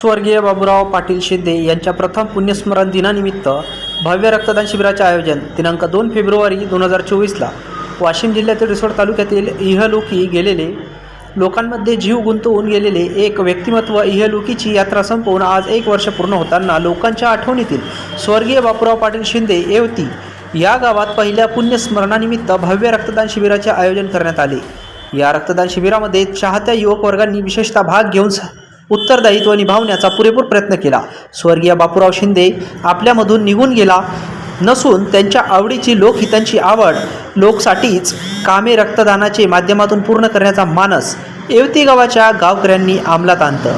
स्वर्गीय बाबूराव पाटील शिंदे यांच्या प्रथम पुण्यस्मरण दिनानिमित्त भव्य रक्तदान शिबिराचे आयोजन दिनांक दोन फेब्रुवारी दोन हजार चोवीसला वाशिम जिल्ह्यातील रिसोड तालुक्यातील इहलोकी गेलेले लोकांमध्ये जीव गुंतवून गेलेले एक व्यक्तिमत्व इहलोकीची यात्रा संपवून आज एक वर्ष पूर्ण होताना लोकांच्या आठवणीतील स्वर्गीय बापूराव पाटील शिंदे येवती या गावात पहिल्या पुण्यस्मरणानिमित्त भव्य रक्तदान शिबिराचे आयोजन करण्यात आले. या रक्तदान शिबिरामध्ये चाहत्या युवक वर्गांनी विशेषतः भाग घेऊन उत्तरदायित्व निभावण्याचा पुरेपूर प्रयत्न केला. स्वर्गीय बापूराव शिंदे आपल्यामधून निघून गेला नसून त्यांच्या आवडीची लोकहितांची आवड लोकसाठीच कामे रक्तदानाचे माध्यमातून पूर्ण करण्याचा मानस येवती गावाच्या गावकऱ्यांनी अंमलात आणतं.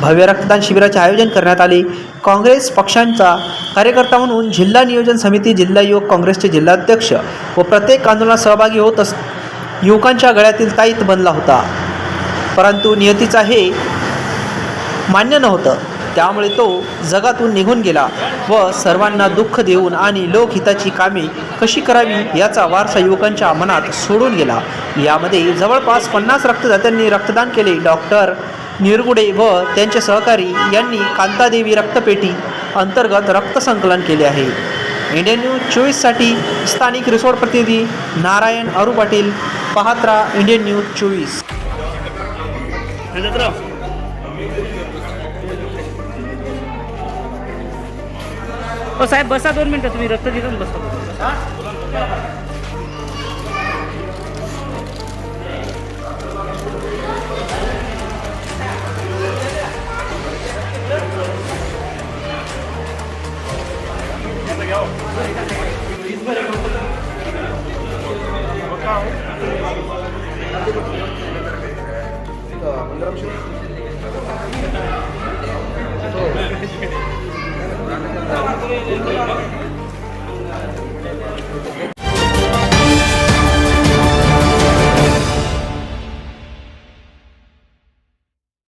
भव्य रक्तदान शिबिराचे आयोजन करण्यात आले. काँग्रेस पक्षांचा कार्यकर्ता म्हणून जिल्हा नियोजन समिती जिल्हा युवक काँग्रेसचे जिल्हाध्यक्ष व प्रत्येक आंदोलनात सहभागी होत अस युवकांच्या गळ्यातील ताईत बनला होता. परंतु नियतीचा हे मान्य नव्हतं. त्यामुळे तो जगातून निघून गेला व सर्वांना दुःख देऊन आणि लोकहिताची कामे कशी करावी याचा वारसा युवकांच्या मनात सोडून गेला. यामध्ये जवळपास पन्नास रक्तदात्यांनी रक्तदान केले. डॉक्टर निरगुडे व त्यांचे सहकारी यांनी कांतादेवी रक्तपेटी अंतर्गत रक्तसंकलन केले आहे. इंडियन न्यूज चोवीससाठी स्थानिक रिसोर्ट प्रतिनिधी नारायण अरू पाटील पाहत्रा इंडियन न्यूज चोवीस. हो साहेब बसा दोन मिनटं तुम्ही रक्त देऊन बसा.